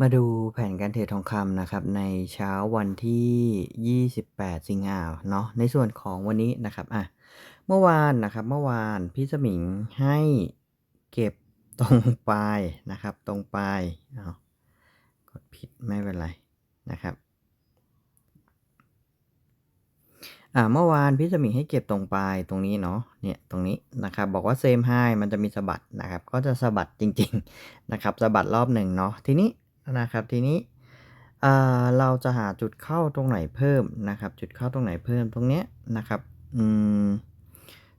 มาดูแผนการเทรดทองคำนะครับในเช้าวันที่ 28 สิงหาเนาะในส่วนของวันนี้นะครับอะเมื่อวานนะครับเมื่อวานพี่สมิงให้เก็บตรงปลายนะครับ ตรงปลายเอากดผิดไม่เป็นไรนะครับอ่าเมื่อวานพี่สมิงให้เก็บตรงปลายตรงนี้เนาะเนี่ยตรงนี้นะครับบอกว่าเซมไฮมันจะมีสะบัดนะครับ ก็จะสะบัดจริง ๆ นะครับสะบัดรอบหนึ่งเนาะทีนี้ นะครับ ทีนี้เราจะหาจุดเข้าตรงไหนเพิ่มนะครับ จุดเข้าตรงไหนเพิ่มตรงเนี้ยนะครับอืม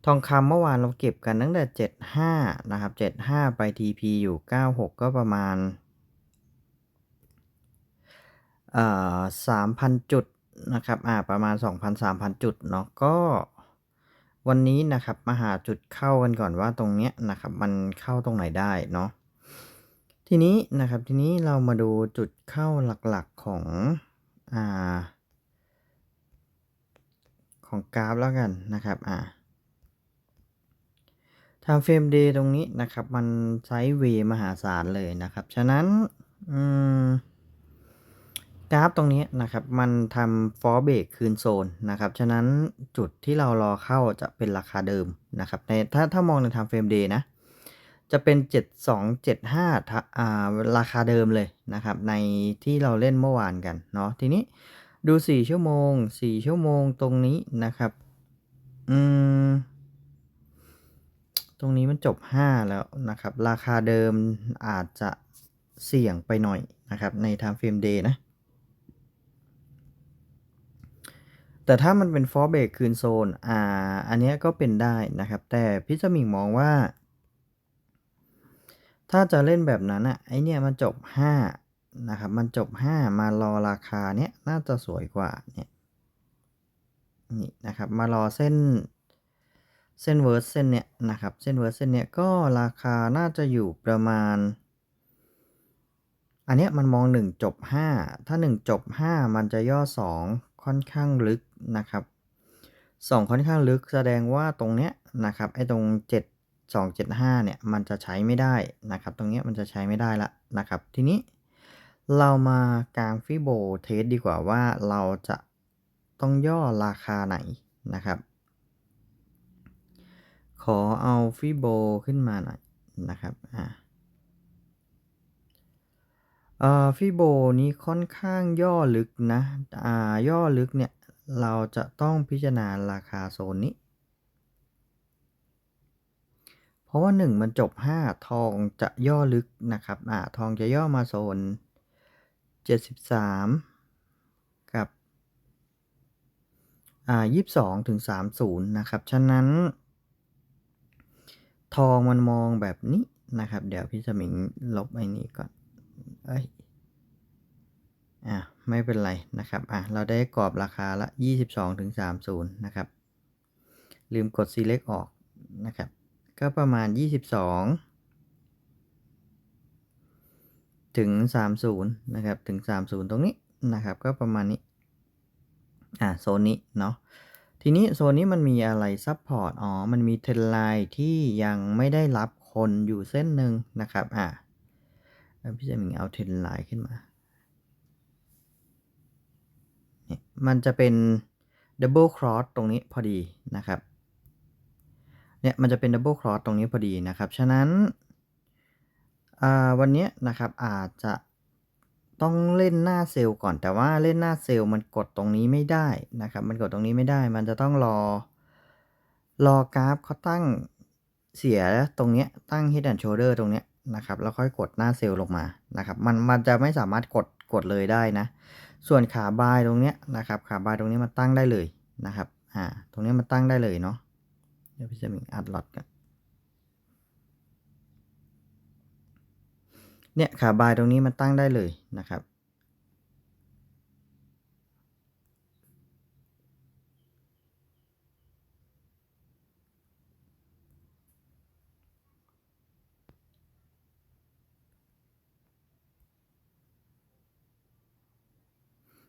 ทองคำเมื่อวานเราเก็บกันตั้งแต่ 75 นะครับ 75 ไป TP อยู่ 96 ก็ประมาณอ่า3,000จุดนะครับอ่าประมาณ 2,000-3,000 จุดเนาะก็วันนี้นะครับมาหาจุดเข้ากันก่อนว่าตรงเนี้ยนะครับมันเข้าตรงไหนได้เนาะ ทีนี้นะครับทีนี้เรามาดูจุดเข้าหลักๆของอ่าของกราฟแล้วกันนะครับอ่าทำเฟรมเดย์ตรงนี้นะครับ มันไซด์เวย์มหาศาลเลยนะครับ ฉะนั้นกราฟตรงนี้นะครับ มันทำฟอร์เบรกคืนโซนนะครับ ฉะนั้นจุดที่เรารอเข้าจะเป็นราคาเดิมนะครับในถ้าถ้ามองในทำเฟรมเดย์นะ จะเป็น 7275อ่าราคาเดิมเลยนะครับ ในที่เราเล่นเมื่อวานกันเนาะทีนี้ดู 4 ชั่วโมง 4 ชั่วโมงตรงนี้นะครับอืมตรงนี้มันจบ 5 แล้วนะครับ ราคาเดิมอาจจะเสี่ยงไปหน่อยนะครับใน time frame day นะ แต่ถ้ามันเป็น for break คืนโซนอ่าอันนี้ก็เป็นได้นะครับ แต่พี่สมิงมองว่า ถ้าจะเล่นแบบนั้นอะไอเนี่ยมันจบ 5 นะครับ มันจบ 5 มารอราคาเนี้ยน่าจะสวยกว่าเนี่ยนี่นะครับ มารอเส้นเส้นเวิร์สเส้นเนี้ยนะครับ เส้นเวิร์สเส้นเนี้ยก็ราคาน่าจะอยู่ประมาณ อันเนี้ยมันมอง 1 จบ 5 ถ้า 1 จบ 5 มันจะย่อ 2 ค่อนข้างลึกนะครับ 2 ค่อนข้างลึกแสดงว่าตรงเนี้ยนะครับไอ้ตรง 7 275 เนี่ยมันจะใช้ไม่ได้นะครับ ตรงนี้มันจะใช้ไม่ได้ละนะครับ ทีนี้เรามากางฟิโบเทสดีกว่าว่าเราจะต้องย่อราคาไหนนะครับ ขอเอาฟิโบขึ้นมาหน่อยนะครับอ่าเอ่อฟิโบนี้ค่อนข้างย่อลึกนะอ่าย่อลึกเนี่ยเราจะต้องพิจารณาราคาโซนนี้ เพราะว่า 1 มันจบ 5 ทองจะย่อลึกนะครับอ่าทองจะย่อมาโซน 73 กับอ่า22ถึง30 นะครับ ฉะนั้น ทองมันมองแบบนี้นะครับ เดี๋ยวพี่สมิงลบไอ้นี้ก่อน เอ้ยอ่าไม่เป็นไรนะครับอะเราได้กรอบราคาละ 22ถึง30 นะครับ ลืมกด select ออกนะครับ ก็ประมาณ 22 ถึง 30 นะครับ ถึง 30 ตรงนี้นะครับ ก็ประมาณนี้ อ่าโซนนี้เนาะ ทีนี้โซนนี้มันมีอะไรซับพอร์ต อ๋อ มันมีเทรนไลน์ที่ยังไม่ได้รับคนอยู่เส้นหนึ่งนะครับ อ่าพี่จะมีเอาเทรนไลน์ขึ้นมาเนี่ยมันจะเป็นดับเบิลครอสตรงนี้พอดีนะครับ เนี่ยมันจะเป็นดับเบิลครอสตรงนี้พอดีนะครับ ฉะนั้นวันนี้นะครับอาจจะต้องเล่นหน้าเซลล์ก่อนแต่ว่าเล่นหน้าเซลล์มันกดตรงนี้ไม่ได้นะครับ มันกดตรงนี้ไม่ได้ มันจะต้องรอ รอกราฟเขาตั้งเสียตรงนี้ตั้ง head and shoulder ตรงนี้นะครับแล้วค่อยกดหน้าเซลล์ลงมานะครับ มันมันจะไม่สามารถกดกดเลยได้นะ ส่วนขาบายตรงนี้นะครับ ขาบายตรงนี้มันตั้งได้เลยนะครับอ่าตรงนี้มันตั้งได้เลยเนาะ ดี๋ยวพี่จะมีอัดลอดกันเนี่ยขาบายตรงนี้มันตั้งได้เลยนะครับ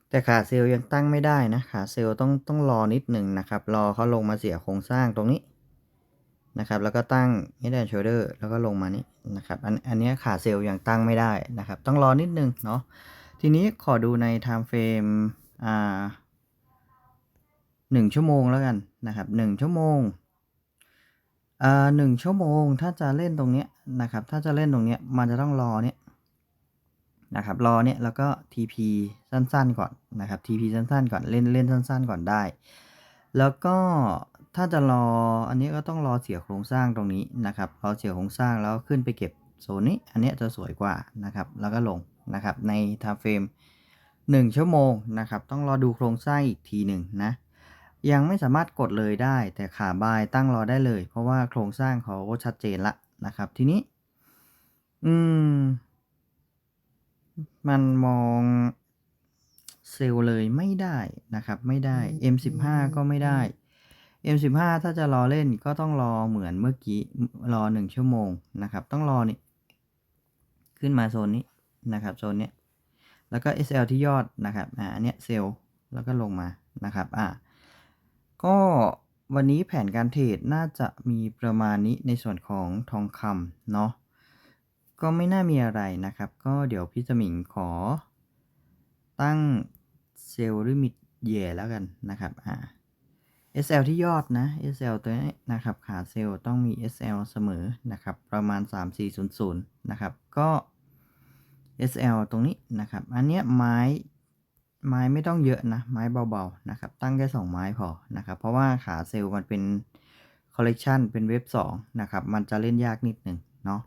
แต่ขาเซลล์ยังตั้งไม่ได้นะขาเซลล์ต้องต้องรอนิดหนึ่งนะครับ รอเขาลงมาเสียโครงสร้างตรงนี้ นะครับ แล้วก็ตั้ง Head and Shoulder แล้วก็ลงมานี้นะครับ อันอันนี้ขาเซลล์ยังตั้งไม่ได้นะครับ ต้องรอนิดนึงเนาะ ทีนี้ขอดูใน Time Frame อ่าหนึ่งชั่วโมงแล้วกันนะครับหนึ่งชั่วโมงอ่าหนึ่งชั่วโมงถ้าจะเล่นตรงเนี้ยนะครับ ถ้าจะเล่นตรงเนี้ยมันจะต้องรอเนี้ยนะครับ รอเนี้ยแล้วก็ TP สั้นๆก่อนนะครับ TP สั้นๆก่อนเล่นเล่นสั้น ๆ ก่อนได้ แล้วก็ ถ้าจะรออันนี้ก็ต้องรอเสียโครงสร้างตรงนี้นะครับรอเสียโครงสร้างแล้วขึ้นไปเก็บโซนนี้ อันเนี้ยจะสวยกว่านะครับ แล้วก็ลงนะครับ ใน time frame 1ชั่วโมงนะครับ ต้องรอดูโครงสร้างอีกทีหนึ่งนะ ยังไม่สามารถกดเลยได้ แต่ขาบายตั้งรอได้เลย เพราะว่าโครงสร้างเขาชัดเจนละนะครับ ทีนี้ อืม มันมองเซลล์เลยไม่ได้นะครับ ไม่ได้ M15 ก็ไม่ได้ M15 ถ้าจะรอเล่นก็ต้องรอเหมือนเมื่อกี้รอ 1 ชั่วโมงนะครับ ต้องรอนี่ขึ้นมาโซนนี้นะครับโซนเนี้ยแล้วก็ SL ที่ยอดนะครับอ่าอันเนี้ยเซลแล้วก็ลงมานะครับอ่าก็วันนี้แผนการเทรดน่าจะมีประมาณนี้ในส่วนของทองคำเนาะก็ไม่น่ามีอะไรนะครับ ก็เดี๋ยวพี่สมิงขอตั้งเซลล์ลิมิตเย่แล้วกันนะครับอ่า SL ที่ยอดนะ SL ตัวนี้นะครับ ขาเซลต้องมี SL เสมอนะครับ ประมาณ 3400 นะครับ ก็ SL ตรงนี้นะครับ อันเนี้ยไม้ไม้ไม่ต้องเยอะนะ ไม้เบาๆนะครับ ตั้งแค่ 2 ไม้พอนะครับ เพราะว่าขาเซลมันเป็นคอลเลกชันเป็นเว็บ2นะครับ มันจะเล่นยากนิดหนึ่งเนาะ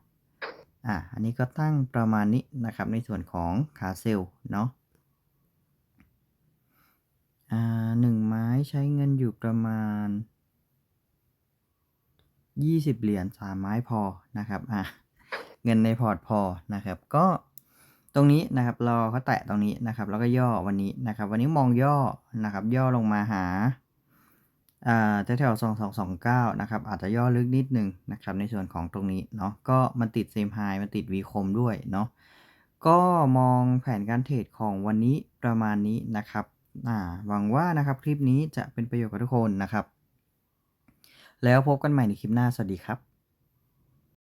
อะ อันนี้ก็ตั้งประมาณนี้นะครับ ในส่วนของขาเซลเนาะ อ่าหนึ่งไม้ใช้เงินอยู่ประมาณ 20 เหรียญ3ไม้พอนะครับอะเงินในพอร์ตพอนะครับก็ตรงนี้นะครับรอเขาแตะตรงนี้นะครับ แล้วก็ย่อวันนี้นะครับ วันนี้มองย่อนะครับ ย่อลงมาหาอ่าแถวๆ2229นะครับ อาจจะย่อลึกนิดนึงนะครับ ในส่วนของตรงนี้เนาะก็มันติดเซมไฮมันติดวีคมด้วยเนาะก็มองแผนการเทรดของวันนี้ประมาณนี้นะครับ หวังว่านะครับคลิปนี้จะเป็นประโยชน์กับทุกคนนะครับ แล้วพบกันใหม่ในคลิปหน้า สวัสดีครับ